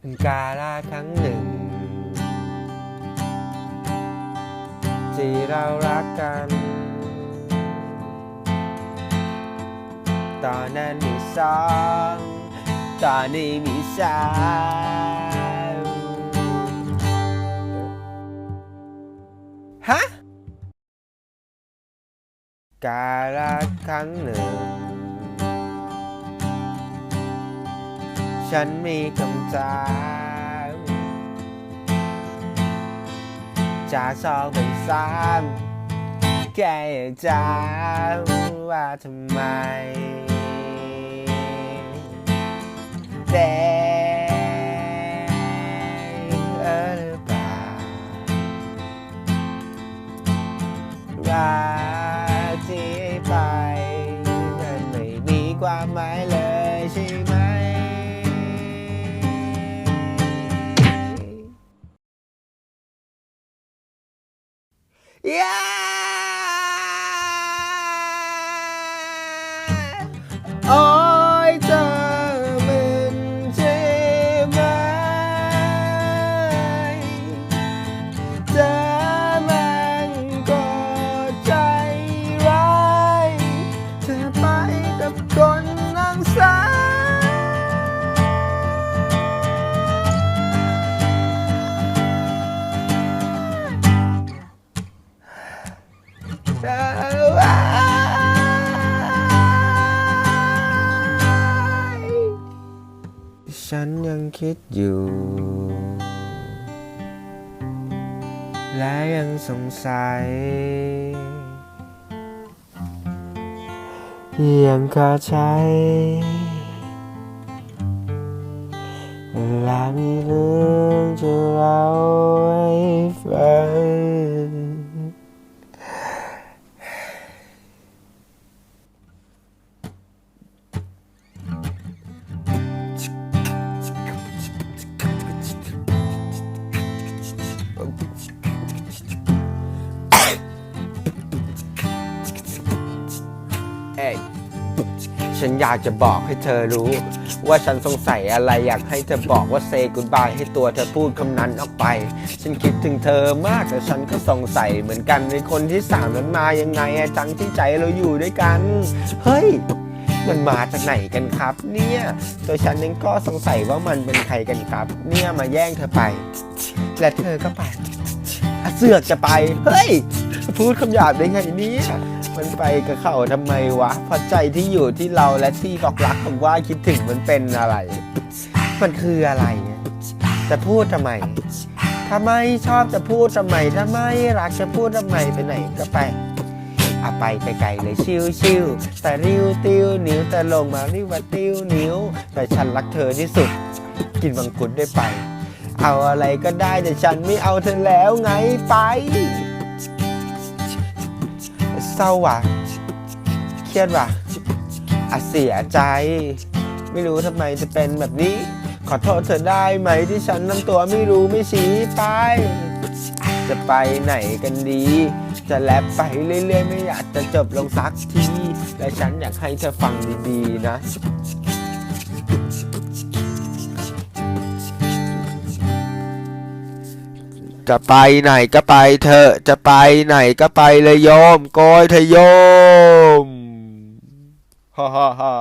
เป็นกาลครั้งหนึ่ง ที่เรารักกัน ตอนนั้นมีสองตอนนี้มีสามฮะกาลครั้งหนึ่ง ฉันมีคำถามจากสองเป็นสามแกจะว่าทำไมแต่เออหรือเปล่า ย ฉันยังคิดอยู่ และยังสงสัย ยังคาใจและมีเรื่องจะเล่า ฉันอยากจะบอกให้เธอรู้ ว่าฉันสงสัยอะไรอยากให้เธอบอกว่าเซกุ d บายให้ตัวเธอพูดคำนั้นออกไป ฉันคิดถึงเธอมากแต่ฉันก็สงสัยเหมือนกันในคนที่สามนั้นมายังไงอะจังที่ใจเราอยู่ด้วยกัน เฮ้ย มันมาจากไหนกันครับ เนี่ยตัวฉันเองก็สงสัยว่ามันเป็นใครกันครับ เนี่ยมาแย่งเธอไป และเธอก็ไปอะเสือกจะไป เฮ้ย พูดคำหยาบได้ไงเนี่ย มันไปกับเขาทำไมวะเพราะใจที่อยู่ที่เราและที่บอกรักผมว่าคิดถึงมันเป็นอะไร มันคืออะไรจะพูดทำไมถ้าไมชอบจะพูดทำไมถ้าไมรักจะพูดทำไมไปไหนก็ไปเอาไปไกลๆเลยชิวชิวๆแต่ริ้วติ้วนิ้วแต่ลงมาริ้วว่าติ้วนิ้ว แต่ฉันรักเธอที่สุด กินบังคุดได้ไป เอาอะไรก็ได้แต่ฉันไม่เอาเธอแล้วไงไป เศร้าว่ะ เครียดว่ะอะเสียใจ ไม่รู้ทำไมจะเป็นแบบนี้ ขอโทษเธอได้ไหมที่ฉันนั่นตัวไม่รู้ไม่ชี้ไป จะไปไหนกันดี จะแลบไปเรื่อยๆ ไม่อยากจะจบลงสักที และฉันอยากให้เธอฟังดีๆนะ จะไปไหนก็ไปเถอะจะไปไหนก็ไปเลยโยมโกยเธอะโยมฮ่าฮ่าฮ่า